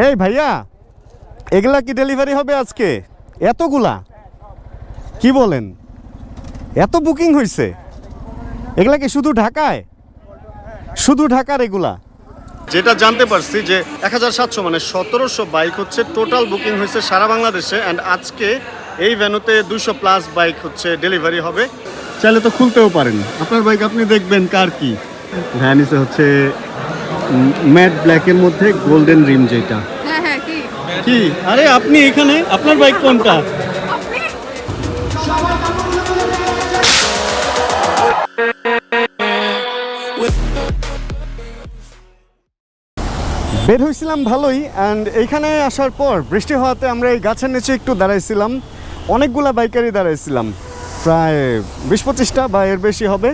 এই ভাইয়া এগুলা কি ডেলিভারি হবে আজকে? এতগুলা? কি বলেন? এত বুকিং হয়েছে এগুলা কি শুধু ঢাকায়? শুধু ঢাকার এগুলা? যেটা জানতে পারছি যে এক হাজার সাতশো মানে সতেরোশো বাইক হচ্ছে টোটাল বুকিং হয়েছে সারা বাংলাদেশে অ্যান্ড আজকে এই ভ্যানুতে দুশো প্লাস বাইক হচ্ছে ডেলিভারি হবে। চাইলে তো খুলতেও পারেন। আপনার বাইক আপনি দেখবেন কার কি। ভ্যানিসে হচ্ছে ম্যাট ব্ল্যাকের মধ্যে গোল্ডেন রিম যেটা। হ্যাঁ হ্যাঁ কি? কি? আরে আপনি এখানে? আপনার বাইক কোনটা? বের হয়েছিলাম ভালোই অ্যান্ড এইখানে আসার পর বৃষ্টি হওয়াতে আমরা এই গাছের নিচে একটু দাঁড়াইছিলাম। অনেকগুলা বাইকারই দাঁড়াইছিলাম। প্রায় বিশ পঁচিশটা বা এর বেশি হবে।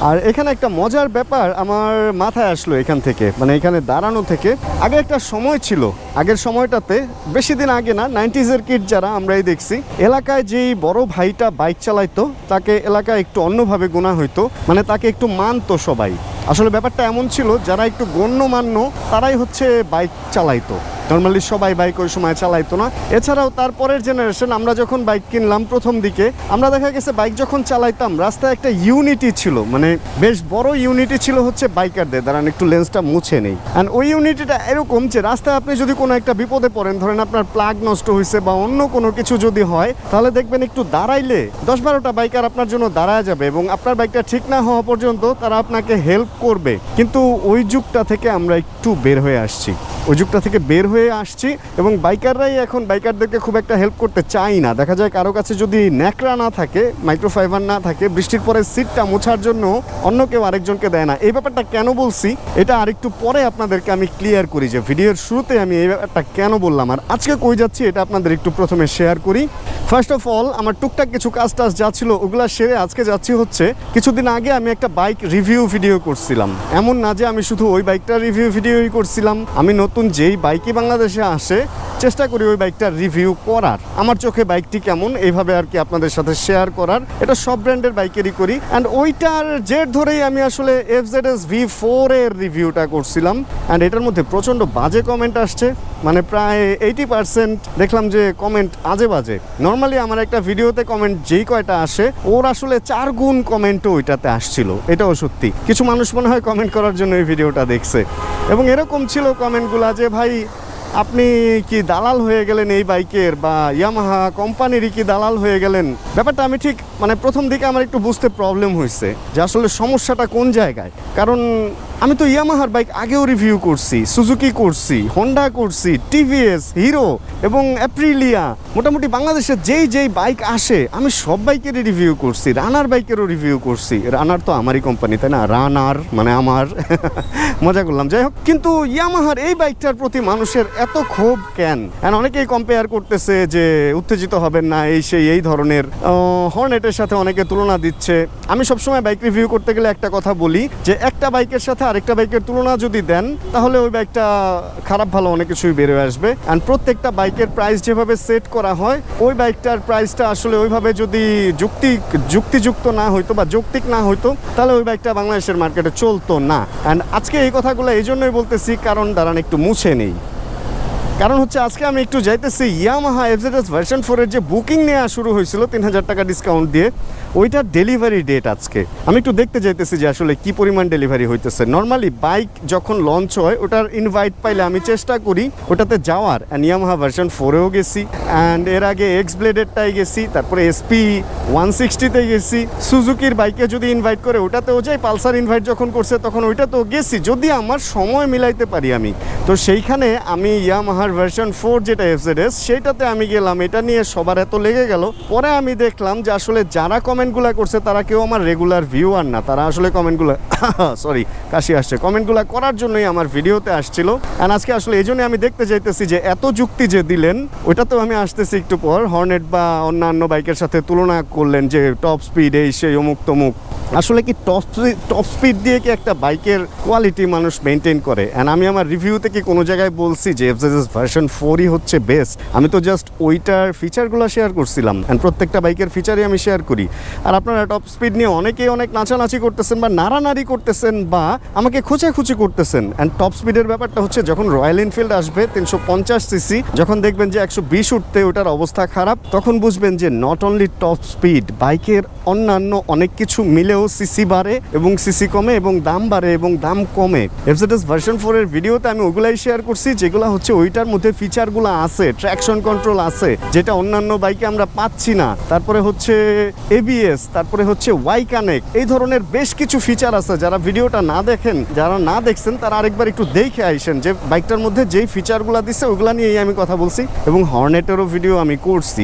আর এখানে একটা মজার ব্যাপার আমার মাথায় আসলো এখান থেকে। মানে এখানে দাঁড়ানো থেকে। আগে একটা সময় ছিল। আগের সময়টাতে, বেশি দিন আগে না নাইনটিজের কিট যারা, আমরাই দেখছি। এলাকায় যেই বড় ভাইটা বাইক চালাইতো, তাকে এলাকায় একটু অন্যভাবে গোনা হইতো। মানে তাকে একটু মানতো সবাই। আসলে ব্যাপারটা এমন ছিল, যারা একটু গণ্যমান্য, তারাই হচ্ছে বাইক চালাইতো। নর্মালি সবাই বাইক ওই সময় চালাইতো না। এছাড়াও তারপরের জেনারেশন আমরা যখন বাইক কিনলাম প্রথম দিকে, আমরা দেখা গেছে বাইক যখন চালাইতাম, রাস্তায় একটা ইউনিটি ছিল। মানে বেশ বড় ইউনিটি ছিল হচ্ছে বাইকারদের দাঁড়ান, একটু লেন্সটা মুছে নেই। অ্যান্ড ওই ইউনিটিটা এরকম যে, রাস্তায় আপনি যদি কোনো একটা বিপদে পড়েন, ধরেন আপনার প্লাগ নষ্ট হয়েছে বা অন্য কোনো কিছু যদি হয়, তাহলে দেখবেন একটু দাঁড়াইলে দশ বারোটা বাইকার আপনার জন্য দাঁড়ায় যাবে এবং আপনার বাইকটা ঠিক না হওয়া পর্যন্ত তারা আপনাকে হেল্প করবে। কিন্তু ওই যুগটা থেকে আমরা একটু বের হয়ে আসছি। যুগটা থেকে বের হয়ে আসছি এবং বাইকাররাই এখন বাইকারদেরকে খুব একটা হেল্প করতে চাই না। দেখা যায় কারও কাছে যদি ন্যাকড়া না থাকে মাইক্রোফাইবার না থাকে, বৃষ্টির পরে সিটটা মোছার জন্য অন্য কেউ আরেকজনকে দেয় না। এই ব্যাপারটা কেন বলছি? এটা আরেকটু পরে আপনাদেরকে আমি ক্লিয়ার করি যে ভিডিওর শুরুতে আমি এই ব্যাপারটা কেন বললাম আর আজকে কই যাচ্ছি এটা আপনাদের একটু প্রথমে শেয়ার করি। ফার্স্ট অফ অল আমার টুকটাক কিছু কাজ টাজ যা ছিল ওগুলা সেরে আজকে যাচ্ছি হচ্ছে, কিছুদিন আগে আমি একটা বাইক রিভিউ ভিডিও করছিলাম। এমন না যে আমি শুধু ওই বাইকটা রিভিউ ভিডিওই করছিলাম, আমি নতুন যেই বাইকই বাংলাদেশে আসে, চেষ্টা করি ওই বাইকটার রিভিউ করার। আমার চোখে বাইকটি কেমন এইভাবে আর কি আপনাদের সাথে শেয়ার করার। এটা সব ব্র্যান্ডের বাইকেরই করি। অ্যান্ড ওইটার জেড ধরেই আমি আসলে F Z S V four এর রিভিউটা করছিলাম। অ্যান্ড এটার মধ্যে প্রচণ্ড বাজে কমেন্ট আসছে। মানে প্রায় এইটি পার্সেন্ট দেখলাম যে কমেন্ট আজে বাজে। নর্মালি আমার একটা ভিডিওতে কমেন্ট যেই কয়টা আসে, ওর আসলে চার গুণ কমেন্টও ওইটাতে আসছিল। এটাও সত্যি। কিছু মানুষ মনে হয় কমেন্ট করার জন্য এই ভিডিওটা দেখছে। এবং এরকম ছিল কমেন্টগুলা যে ভাই আপনি কি দালাল হয়ে গেলেন এই বাইকের বা ইয়ামাহা কোম্পানিরই কি দালাল হয়ে গেলেন? ব্যাপারটা আমি ঠিক মানে প্রথম দিকে আমার একটু বুঝতে প্রবলেম হয়েছে যে আসলে সমস্যাটা কোন জায়গায়? কারণ আমি তো ইয়ামাহার বাইক আগেও রিভিউ করছি, সুজুকি করছি হন্ডা করছি টিভিএস হিরো এবং অ্যাপ্রিলিয়া মোটামুটি বাংলাদেশে যেই যেই বাইক আসে, আমি সব বাইকেরই রিভিউ করছি রানার বাইকেরও রিভিউ করছি। রানার তো আমারই কোম্পানি তাই না? রানার মানে আমার। মজা করলাম। যাই হোক, কিন্তু ইয়ামাহার এই বাইকটার প্রতি মানুষের এত ক্ষোভ কেন? অনেকেই কম্পেয়ার করতেছে যে উত্তেজিত হবেন না, এই সেই, এই ধরনের। হর্নেটের সাথে অনেকে তুলনা দিচ্ছে। আমি সবসময় বাইক রিভিউ করতে গেলে একটা কথা বলি, যে একটা বাইকের সাথে আরেকটা বাইকের তুলনা যদি দেন, তাহলে ওই বাইকটা খারাপ ভালো অনেক কিছুই বেরোয় আসবে। অ্যান্ড প্রত্যেকটা বাইকের প্রাইস যেভাবে সেট করা হয়, ওই বাইকটার প্রাইসটা আসলে ওইভাবে যদি যুক্তি যুক্তিযুক্ত না হইতো বা যৌক্তিক না হইতো, তাহলে ওই বাইকটা বাংলাদেশের মার্কেটে চলতো না। অ্যান্ড আজকে এই কথাগুলো এই জন্যই বলতেছি, কারণ দাঁড়ান, একটু মুছে নেই। কারণ হচ্ছে আজকে আমি একটু যাইতেছি ইয়ামাহা এফজেডএস ভার্সন ফোরের যে বুকিং নেওয়া শুরু হয়েছিল তিন হাজার টাকা ডিসকাউন্ট দিয়ে ওইটার ডেলিভারি ডেট আজকে। আমি একটু দেখতে যাইতেছি যে আসলে কি পরিমাণ ডেলিভারি হইতেছে। নর্মালি বাইক যখন লঞ্চ হয়, ওটার ইনভাইট পাইলে আমি চেষ্টা করি ওটাতে যাওয়ার। অ্যান্ড ইয়ামাহা ভার্সন ফোরেও গেছি। অ্যান্ড এর আগে এক্স ব্লেডেরটাই গেছি, তারপরে এসপি ওয়ান সিক্সটিতে গেছি। সুজুকির বাইকে যদি ইনভাইট করে, ওটাতেও যাই। পালসার ইনভাইট যখন করছে, তখন ওইটাতেও গেছি। যদি আমার সময় মিলাইতে পারি আমি। তো সেইখানে আমি ইয়ামাহার ভার্সন ফোর যেটা এফজেডএস সেটাতে আমি গেলাম, এটা নিয়ে সবার এত লেগে গেল। পরে আমি দেখলাম যে আসলে যারা কমেন্টগুলো করছে, তারা কেউ আমার রেগুলার ভিউয়ার না। তারা আসলে কমেন্টগুলো সরি কাশি আসছে। কমেন্টগুলো করার জন্যই আমার ভিডিওতে আসছিল। অ্যান্ড আজকে আসলে এই আমি দেখতে চাইতেছি যে এত যুক্তি যে দিলেন, ওইটাতেও আমি আসতেছি একটু পর। হর্নেট বা অন্যান্য বাইকের সাথে তুলনা করলেন যে টপ স্পিড এই সেই অমুক তমুক আসলে কি টপ টপ স্পিড দিয়ে কি একটা বাইকের কোয়ালিটি মানুষ মেনটেন করে? অ্যান্ড আমি আমার রিভিউতে কি কোনো জায়গায় বলছি যে এফজেডএস ভার্সন ফোরই হচ্ছে বেস্ট আমি তো জাস্ট ওইটার ফিচারগুলো শেয়ার করছিলাম। অ্যান্ড প্রত্যেকটা বাইকের ফিচারই আমি শেয়ার করি। আর আপনারা টপ স্পিড নিয়ে অনেকেই অনেক নাচানাচি করতেছেন বা নাড়ানাড়ি করতেছেন বা আমাকে খোঁচাখুচি করতেছেন। অ্যান্ড টপ স্পিডের ব্যাপারটা হচ্ছে যখন রয়্যাল এনফিল্ড আসবে তিনশো পঞ্চাশ সিসি যখন দেখবেন যে একশো বিশ উঠতে ওটার অবস্থা খারাপ, তখন বুঝবেন যে নট অনলি টপ স্পিড বাইকের অন্যান্য অনেক কিছু মিলেও সিসি বাড়ে এবং সিসি কমে এবং দাম বাড়ে এবং দাম কমে। এফজেডএস ভার্সন ফোরের ভিডিওতে আমি ওগুলাই শেয়ার করছি, যেগুলো হচ্ছে ওইটার মধ্যে ফিচারগুলো আছে ট্র্যাকশন কন্ট্রোল আছে, যেটা অন্যান্য বাইকে আমরা পাচ্ছি না। তারপরে হচ্ছে এবিএস তারপরে হচ্ছে ওয়াই কানেক্ট এই ধরনের বেশ কিছু ফিচার আছে। যারা ভিডিওটা না দেখেন, যারা না দেখছেন, তারা আরেকবার একটু দেখে আইসেন যে বাইকটার মধ্যে যেই ফিচারগুলো দিচ্ছে ওগুলো নিয়েই আমি কথা বলছি এবং হর্নেটেরও ভিডিও আমি করছি।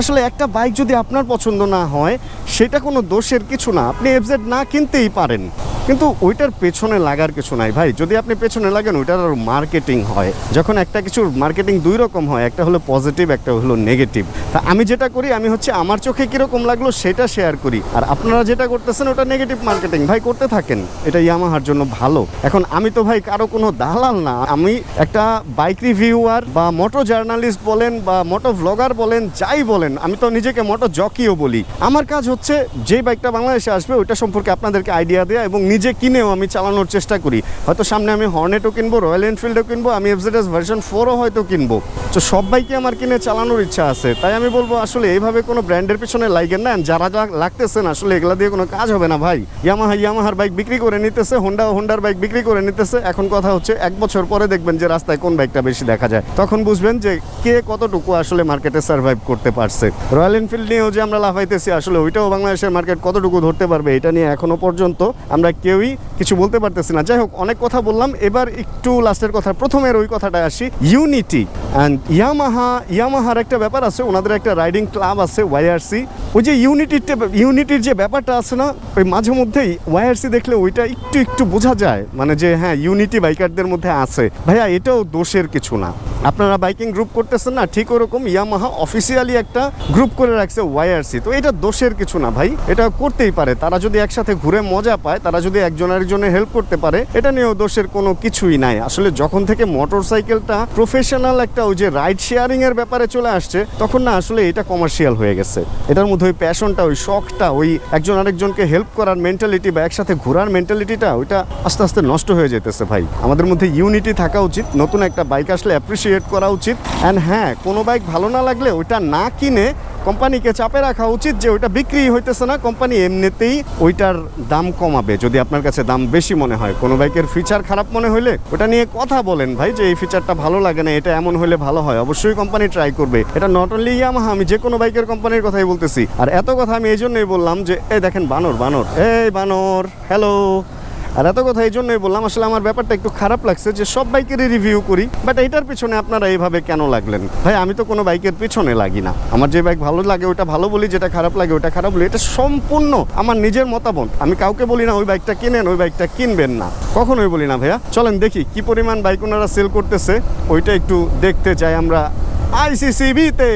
আসলে একটা বাইক যদি আপনার পছন্দ না হয়, সেটা কোনো দোষের কিছু না। আপনি এফজেড না কিনতেই পারেন। কিন্তু ওইটার পেছনে লাগার কিছু নাই ভাই। যদি আপনি পেছনে লাগেন, ওইটার আর মার্কেটিং হয়। যখন একটা কিছুর মার্কেটিং দুই রকম হয়, একটা হলো পজিটিভ একটা হলো নেগেটিভ তা আমি যেটা করি, আমি হচ্ছে আমার চোখে কীরকম লাগল সেটা শেয়ার করি। আর আপনারা যেটা করতেছেন, ওটা নেগেটিভ মার্কেটিং ভাই, করতে থাকেন। এটা ইয়ামাহার জন্য ভালো। এখন আমি তো ভাই, কারও কোনো দালাল না। আমি একটা বাইক রিভিউয়ার বা মোটো জার্নালিস্ট বলেন বা মোটো ভ্লগার বলেন, যাই বলেন, আমি তো নিজেকে মোটো জকিও বলি। আমার কাজ হচ্ছে যে বাইকটা বাংলাদেশে আসবে, ওইটা সম্পর্কে আপনাদেরকে আইডিয়া দেওয়া এবং নিজে কিনেও আমি চালানোর চেষ্টা করি। হয়তো সামনে আমি হর্নেটও কিনবো রয়্যাল এনফিল্ডও কিনবো, আমি এফজেডএস ভার্সন ফোরও হয়তো কিনবো। তো সব বাইকে আমার কিনে চালানোর ইচ্ছা আছে। তাই আমি বলব, আসলে এইভাবে কোনো ব্র্যান্ডের পিছনে লাইগেন না, যারা যা লাগতেছেন আসলে এগুলা দিয়ে কোনো কাজ হবে না ভাই। ইয়ামাহা ইয়ামাহার বাইক বিক্রি করে নিতেছে হোন্ডা হোন্ডার বাইক বিক্রি করে নিতেছে। এখন কথা হচ্ছে, এক বছর পরে দেখবেন যে রাস্তায় কোন বাইকটা বেশি দেখা যায়। তখন বুঝবেন যে কে কতটুকু আসলে মার্কেটে সার্ভাইভ করতে পারছে। রয়্যাল এনফিল্ড নিয়েও যে আমরা লাফাইতেছি, আসলে ওইটাও বাংলাদেশের মার্কেট কতটুকু ধরতে পারবে, এটা নিয়ে এখনও পর্যন্ত আমরা কেউই কিছু বলতে পারতেছি না। যাই হোক অনেক কথা বললাম। এবার একটু লাস্টের কথা, প্রথমের ওই কথাটা আসি। ইউনিটি অ্যান্ড ইয়ামাহা ইয়ামাহার একটা ব্যাপার আছে, ওনাদের একটা রাইডিং ক্লাব আছে ওয়াইআরসি ওই যে ইউনিটির ইউনিটির যে ব্যাপারটা আছে না, ওই মাঝে মধ্যেই ওয়াইআরসি দেখলে ওইটা একটু একটু বোঝা যায়। মানে যে হ্যাঁ ইউনিটি বাইকারদের মধ্যে আছে। ভাইয়া, এটাও দোষের কিছু না। আপনারা বাইকিং গ্রুপ করতেছেন না, ঠিক ওরকম ইয়ামাহা অফিসিয়ালি একটা গ্রুপ করে রাখছে ওয়াইআরসি তো এটা দোষের কিছু না ভাই, এটা করতেই পারে। তারা যদি একসাথে ঘুরে মজা পায়, তারা যদি একজন আরেকজনের হেল্প করতে পারে, এটা নিয়েও দোষের কোনো কিছুই নাই। আসলে যখন থেকে মোটর সাইকেলটা প্রফেশনাল একটা ওই যে রাইড শেয়ারিং এর ব্যাপারে চলে আসছে, তখন না আসলে এটা কমার্শিয়াল হয়ে গেছে। এটার মধ্যে ওই প্যাশনটা ওই শখটা, ওই একজন আরেকজনকে হেল্প করার মেন্টালিটি বা একসাথে ঘোরার মেন্টালিটিটা ওইটা আস্তে আস্তে নষ্ট হয়ে যেতেছে ভাই। আমাদের মধ্যে ইউনিটি থাকা উচিত। নতুন একটা বাইক আসলে অ্যাপ্রিসিয়েট করা উচিত। অ্যান্ড হ্যাঁ কোনো বাইক ভালো না লাগলে ওইটা না কিনে কোম্পানিকে চাপে রাখা উচিত যে ওইটা বিক্রি হইতেছে না কোম্পানি এমনিতেই ওইটার দাম কমাবে। যদি আপনার কাছে দাম বেশি মনে হয়, কোনো বাইকের ফিচার খারাপ মনে হইলে ওটা নিয়ে কথা বলেন ভাই যে এই ফিচারটা ভালো লাগে না, এটা এমন হলে ভালো হয়। অবশ্যই কোম্পানি ট্রাই করবে। এটা নট অনলি ইয়ামাহা আমি যে কোনো বাইকের কোম্পানির কথাই বলতেছি। আর এত কথা আমি এই জন্যই বললাম যে, এই দেখেন বানর বানর। এই বানর হ্যালো আর এত কথা এই জন্যই বললাম, আসলে আমার ব্যাপারটা একটু খারাপ লাগছে যে সব বাইকেরই রিভিউ করি বাট এটার পিছনে আপনারা এইভাবে কেন লাগলেন? ভাই, আমি তো কোনো বাইকের পিছনে লাগি না। আমার যে বাইক ভালো লাগে ওটা ভালো বলি, যেটা খারাপ লাগে ওটা খারাপ বলি, এটা সম্পূর্ণ আমার নিজের মতামত। আমি কাউকে বলি না, ওই বাইকটা কিনেন, ওই বাইকটা কিনবেন না। কখনোই বলি না ভাইয়া। চলেন দেখি কি পরিমাণ বাইক ওনারা সেল করতেছে। ওইটা একটু দেখতে চাই আমরা আইসিসিবিতে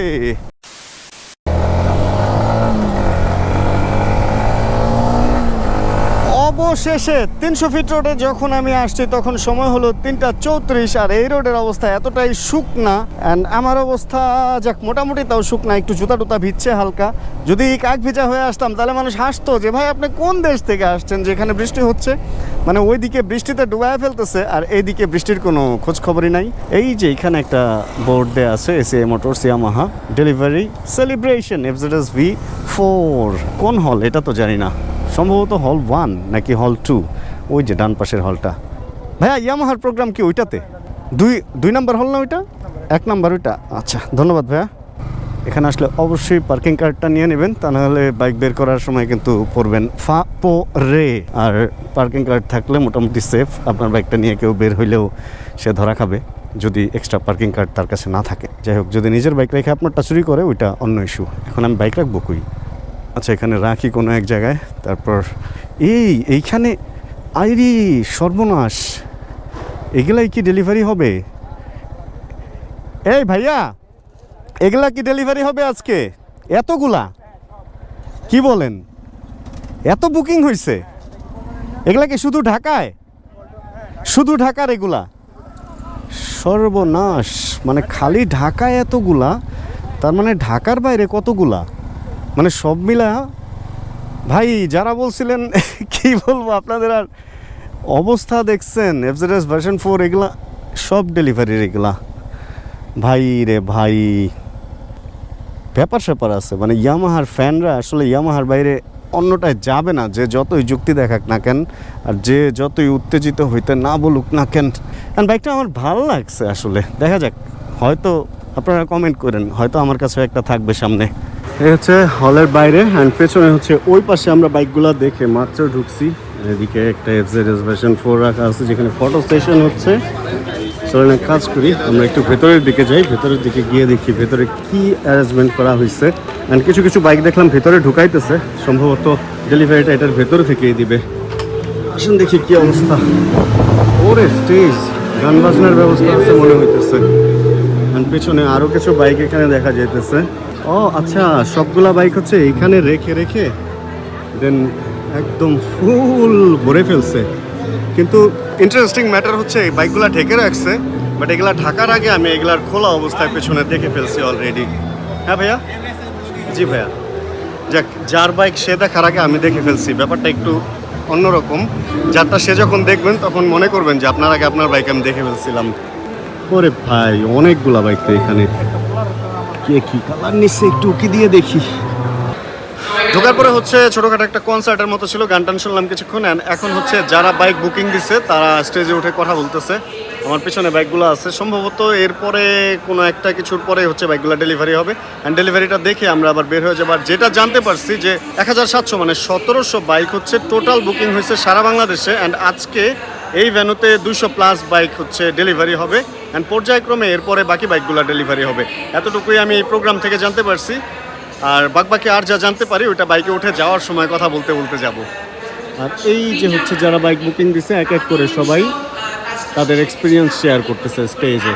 অবশেষে তিনশো ফিট রোডে যখন আমি আসছি, তখন সময় হলো তিনটা চৌত্রিশ, আর এই রোডের অবস্থা এতটাই শুকনা। অ্যান্ড আমার অবস্থা যাক, মোটামুটি তাও শুকনা, একটু জুতা টুতা ভিজছে হালকা। যদি কাক ভিজা হয়ে আসতাম, তাহলে মানুষ হাসতো যে, ভাই, আপনি কোন দেশ থেকে আসছেন যেখানে বৃষ্টি হচ্ছে? মানে ওইদিকে বৃষ্টিতে ডুবায় ফেলতেছে, আর এইদিকে বৃষ্টির কোনো খোঁজ খবরই নাই। এই যে এখানে একটা বোর্ড দেওয়া আছে AC motors Yamaha delivery celebration FZS V four কোন হল এটা তো জানি না। সম্ভবত হল ওয়ান নাকি হল টু ওই যে ডান পাশের হলটা ভাইয়া, ইয়ামাহার প্রোগ্রাম কি ওইটাতে? দুই দুই নাম্বার হল না ওইটা? এক নাম্বার ওইটা। আচ্ছা ধন্যবাদ ভাইয়া। এখানে আসলে অবশ্যই পার্কিং কার্ডটা নিয়ে নেবেন, তা নাহলে বাইক বের করার সময় কিন্তু পড়বেন ফা, পো, রে। আর পার্কিং কার্ড থাকলে মোটামুটি সেফ আপনার বাইকটা নিয়ে কেউ বের হইলেও সে ধরা খাবে, যদি এক্সট্রা পার্কিং কার্ড তার কাছে না থাকে। যাই হোক, যদি নিজের বাইক রেখে আপনারটা চুরি করে, ওইটা অন্য ইস্যু এখন আমি বাইক রাখব কই? আচ্ছা এখানে রাখি কোনো এক জায়গায়, তারপর এই, এইখানে আইরি সর্বনাশ, এগুলাই কি ডেলিভারি হবে? এই ভাইয়া, এগুলা কি ডেলিভারি হবে আজকে? এতগুলা? কি বলেন? এত বুকিং হয়েছে এগুলা কি শুধু ঢাকায়? শুধু ঢাকার এগুলা? সর্বনাশ মানে খালি ঢাকায় এতগুলা, তার মানে ঢাকার বাইরে কতগুলা? মানে সব মিলা, ভাই, যারা বলছিলেন, কি বলব আপনাদের আর অবস্থা দেখছেন এফজেডএস ভার্সন ফোর এগুলা, সব ডেলিভারির এগুলা। ভাই রে ভাই, ব্যাপার স্যাপার আছে মানে ইয়ামাহার ফ্যানরা আসলে ইয়ামাহার বাইরে অন্যটায় যাবে না, যে যতই যুক্তি দেখাক না কেন, আর যে যতই উত্তেজিত হইতে না বলুক না কেন। কারণ বাইকটা আমার ভালো লাগছে আসলে, দেখা যাক, হয়তো আপনারা কমেন্ট করেন, হয়তো আমার কাছে একটা থাকবে সামনে। হচ্ছে হলের বাইরে অ্যান্ড পেছনে হচ্ছে ওই পাশে আমরা বাইকগুলো দেখে মাত্র ঢুকছি। এদিকে একটা এফজেড ভার্সন ফোর রাখা আছে, যেখানে ফটো সেশন হচ্ছে। চলেন এক কাজ করি, আমরা একটু ভেতরের দিকে যাই। ভেতরের দিকে গিয়ে দেখি ভেতরে কি অ্যারেঞ্জমেন্ট করা হয়েছে। অ্যান্ড কিছু কিছু বাইক দেখলাম ভেতরে ঢুকাইতেছে। সম্ভবত ডেলিভারিটা এটার ভেতরে থেকেই দিবে। আসুন দেখি কি অবস্থা। ওরে, স্টেজ! গান বাজনার ব্যবস্থা আছে মনে হইতেছে। অ্যান্ড পেছনে আরও কিছু বাইক এখানে দেখা যাইতেছে। ও আচ্ছা সবগুলা বাইক হচ্ছে এখানে রেখে রেখে দেন একদম ফুল ভরে ফেলছে। কিন্তু ইন্টারেস্টিং ম্যাটার হচ্ছে এই বাইকগুলো ঢেকে রাখছে বাট এগুলা ঢাকার আগে আমি এগুলার খোলা অবস্থায় পেছনে দেখে ফেলছি অলরেডি হ্যাঁ ভাইয়া? জি ভাইয়া। যাক, যার বাইক সে দেখার আগে আমি দেখে ফেলছি। ব্যাপারটা একটু অন্যরকম। যারটা সে যখন দেখবেন, তখন মনে করবেন যে আপনার আগে আপনার বাইক আমি দেখে ফেলছিলাম। ওরে ভাই, অনেকগুলা বাইক তো এখানে। কে কি কালার নিচ্ছে একটু উকি দিয়ে দেখি। ঢোকার পরে হচ্ছে ছোটখাটো একটা কনসার্টের মতো ছিল গান টান শুনলাম কিছুক্ষণ এখন হচ্ছে যারা বাইক বুকিং দিচ্ছে তারা স্টেজে উঠে কথা বলতেছে। আমার পিছনে বাইকগুলো আছে। সম্ভবত এরপরে কোনো একটা কিছুর পরে হচ্ছে বাইকগুলো ডেলিভারি হবে। অ্যান্ড ডেলিভারিটা দেখে আমরা আবার বের হয়ে যাব। আর যেটা জানতে পারছি যে, এক হাজার সাতশো মানে সতেরোশো বাইক হচ্ছে টোটাল বুকিং হয়েছে সারা বাংলাদেশে। অ্যান্ড আজকে এই ভ্যানুতে দুশো প্লাস বাইক হচ্ছে ডেলিভারি হবে অ্যান্ড পর্যায়ক্রমে এরপরে বাকি বাইকগুলো ডেলিভারি হবে। এতটুকুই আমি এই প্রোগ্রাম থেকে জানতে পারছি। আর বাকি আর যা জানতে পারি ওটা বাইকে উঠে যাওয়ার সময় কথা বলতে বলতে যাব। আর এই যে হচ্ছে যারা বাইক বুকিং দিছে, এক এক করে সবাই তাদের এক্সপিরিয়েন্স শেয়ার করতেছে স্টেজে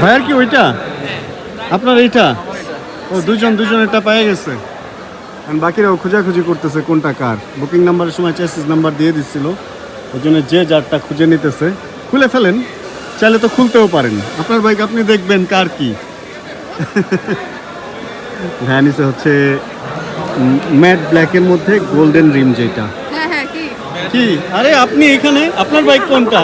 ভাইয়ার কি ওইটা? আপনার এইটা? ও দুজন দুজন এটা পেয়ে গেছে। বাকিরাও খোঁজাখুঁজি করতেছে কোনটা কার। বুকিং নাম্বারের সময় চেসিস নাম্বার দিয়ে দিচ্ছিল। ওই জন্য যে যারটা খুঁজে নিতেছে খুলে ফেলেন চাইলে তো খুলতেও পারেন। আপনার বাইক আপনি দেখবেন কার কি। হ্যাঁ নিচে হচ্ছে ম্যাট ব্ল্যাকের মধ্যে গোল্ডেন রিম যেটা। হ্যাঁ হ্যাঁ কি? কি? আরে আপনি এখানে? আপনার বাইক কোনটা?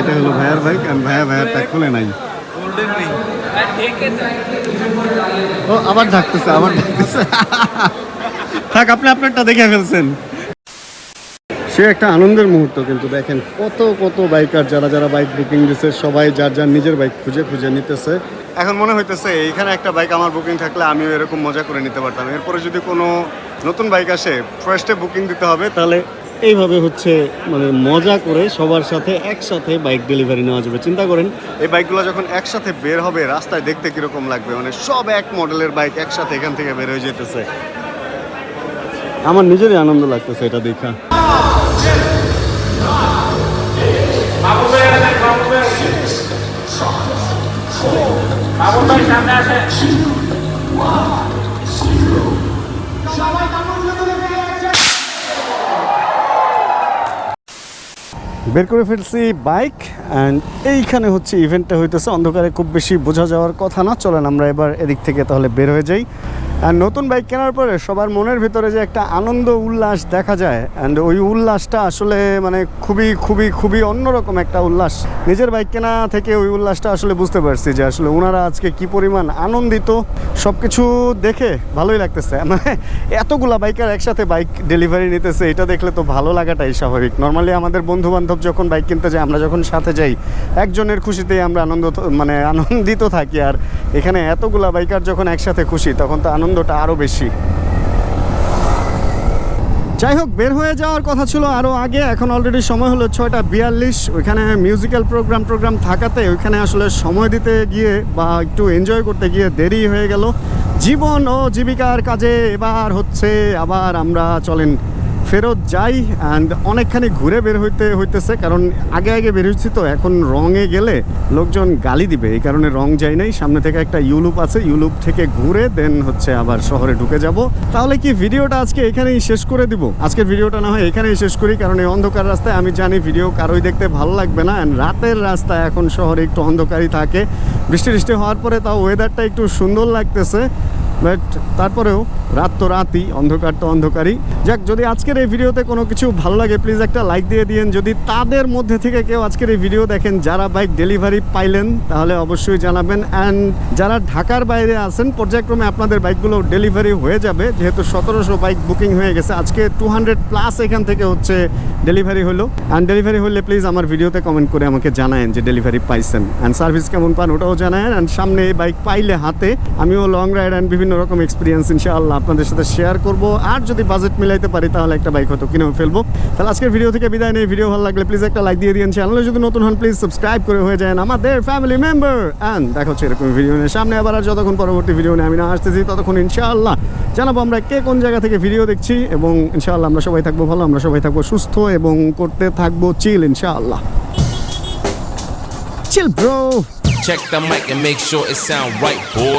এটা হলো ভাইয়ার বাইক আর ভাইয়া ভাইয়ারটা খুলে নাই। ও আবার ঢাকতেছে আবার ঢাকতেছে। থাক আপনি আপনারটা দেখে ফেলছেন। সে একটা আনন্দের মুহূর্ত কিন্তু দেখেন কত কত বাইকার যারা যারা বাইক বুকিং দিছে সবাই যার যার নিজের বাইক খুঁজে খুঁজে নিতেছে। এখন মনে হইতেছে এইখানে একটা বাইক আমার বুকিং থাকলে আমিও এরকম মজা করে নিতে পারতাম। এরপরে যদি কোনো নতুন বাইক আসে ফার্স্টে বুকিং দিতে হবে তাহলে এইভাবে হচ্ছে মানে মজা করে সবার সাথে একসাথে বাইক ডেলিভারি নেওয়া যাবে। চিন্তা করেন এই বাইকগুলো যখন একসাথে বের হবে রাস্তায় দেখতে কীরকম লাগবে? মানে সব এক মডেলের বাইক একসাথে এখান থেকে বের হয়ে যেতেছে। আমার নিজেরই আনন্দ লাগতেছে এটা দেখা। বের করে ফেলছি বাইক অ্যান্ড এইখানে হচ্ছে ইভেন্টটা হইতেছে। অন্ধকারে খুব বেশি বোঝা যাওয়ার কথা না। চলেন আমরা এবার এদিক থেকে তাহলে বের হয়ে যাই। আর নতুন বাইক কেনার পরে সবার মনের ভিতরে যে একটা আনন্দ উল্লাস দেখা যায় অ্যান্ড ওই উল্লাসটা আসলে মানে খুবই খুবই খুবই অন্যরকম একটা উল্লাস। নিজের বাইক কেনা থেকে ওই উল্লাসটা আসলে বুঝতে পারছি যে আসলে ওনারা আজকে কি পরিমাণ আনন্দিত সব কিছু দেখে ভালোই লাগতেছে। মানে এতগুলা বাইকার একসাথে বাইক ডেলিভারি নিতেছে, এটা দেখলে তো ভালো লাগাটাই স্বাভাবিক। নর্মালি আমাদের বন্ধু বান্ধব যখন বাইক কিনতে যাই আমরা যখন সাথে যাই, একজনের খুশিতেই আমরা আনন্দ মানে আনন্দিত থাকি। আর এখানে এতগুলা বাইকার যখন একসাথে খুশি, তখন তো আনন্দটা আরও বেশি। যাই হোক, বের হয়ে যাওয়ার কথা ছিল আরও আগে। এখন অলরেডি সময় হলো ছয়টা বিয়াল্লিশ। ওইখানে মিউজিক্যাল প্রোগ্রাম প্রোগ্রাম থাকাতে ওইখানে আসলে সময় দিতে গিয়ে বা একটু এনজয় করতে গিয়ে দেরি হয়ে গেল। জীবন ও জীবিকার কাজে এবার হচ্ছে, আবার আমরা চলেন ফেরত যাই অ্যান্ড অনেকখানি ঘুরে বের হইতে হইতেছে, কারণ আগে আগে বের হচ্ছি তো, এখন রঙে গেলে লোকজন গালি দিবে। এই কারণে রং যাই নাই, সামনে থেকে একটা ইউলুপ আছে, ইউলুপ থেকে ঘুরে দেন হচ্ছে আবার শহরে ঢুকে যাব। তাহলে কি ভিডিওটা আজকে এখানেই শেষ করে দিব? আজকের ভিডিওটা না হয় এখানেই শেষ করি, কারণ এই অন্ধকার রাস্তায় আমি জানি ভিডিও কারোই দেখতে ভালো লাগবে না অ্যান্ড রাতের রাস্তা এখন শহরে একটু অন্ধকারই থাকে। বৃষ্টি বৃষ্টি হওয়ার পরে তাও ওয়েদারটা একটু সুন্দর লাগতেছে বাট তারপরেও রাত তো রাতই, অন্ধকার তো অন্ধকারই। যাক, যদি আজকের এই ভিডিওতে কোনো কিছু ভালো লাগে প্লিজ একটা লাইক দিয়ে দিন যদি তাদের মধ্যে থেকে কেউ আজকের এই ভিডিও দেখেন, যারা বাইক ডেলিভারি পাইলেন, তাহলে অবশ্যই জানাবেন। অ্যান্ড যারা ঢাকার বাইরে আছেন, পর্যায়ক্রমে আপনাদের বাইকগুলো ডেলিভারি হয়ে যাবে। যেহেতু সতেরোশো বাইক বুকিং হয়ে গেছে, আজকে টু হান্ড্রেড প্লাস এখান থেকে হচ্ছে ডেলিভারি হলো। অ্যান্ড ডেলিভারি হলে প্লিজ আমার ভিডিওতে কমেন্ট করে আমাকে জানায়েন যে ডেলিভারি পাইছেন। অ্যান্ড সার্ভিস কেমন পান ওটাও জানায়েন। অ্যান্ড সামনে এই বাইক পাইলে হাতে, আমিও লং রাইড অ্যান্ড বিভিন্ন রকম এক্সপিরিয়েন্স ইনশাআল্লাহ আপনাদের সাথে শেয়ার করব। আর যদি বাজেট মিলাইতে পারি তাহলে একটা বাইক হয়তো কিনেও ফেলব। তাহলে আজকের ভিডিও থেকে বিদায় নেই। ভিডিও ভালো লাগলে প্লিজ একটা লাইক দিয়ে দিন চ্যানেলে যদি নতুন হন প্লিজ সাবস্ক্রাইব করে হয়ে যান আমাদের ফ্যামিলি মেম্বার অ্যান্ড দেখা হচ্ছে এরকম ভিডিও নিয়ে। সামনে আবার যতক্ষণ পরবর্তী ভিডিও নিয়ে আমি না আসতেছি ততক্ষণ ইনশাআল্লাহ জানাব আমরা কে কোন জায়গা থেকে ভিডিও দেখছি। এবং ইনশাআল্লাহ আমরা সবাই থাকব ভালো আমরা সবাই থাকব সুস্থ এবং করতে থাকব চিল ইনশাআল্লাহ। Chill bro Check the mic and make sure it sound right, boys.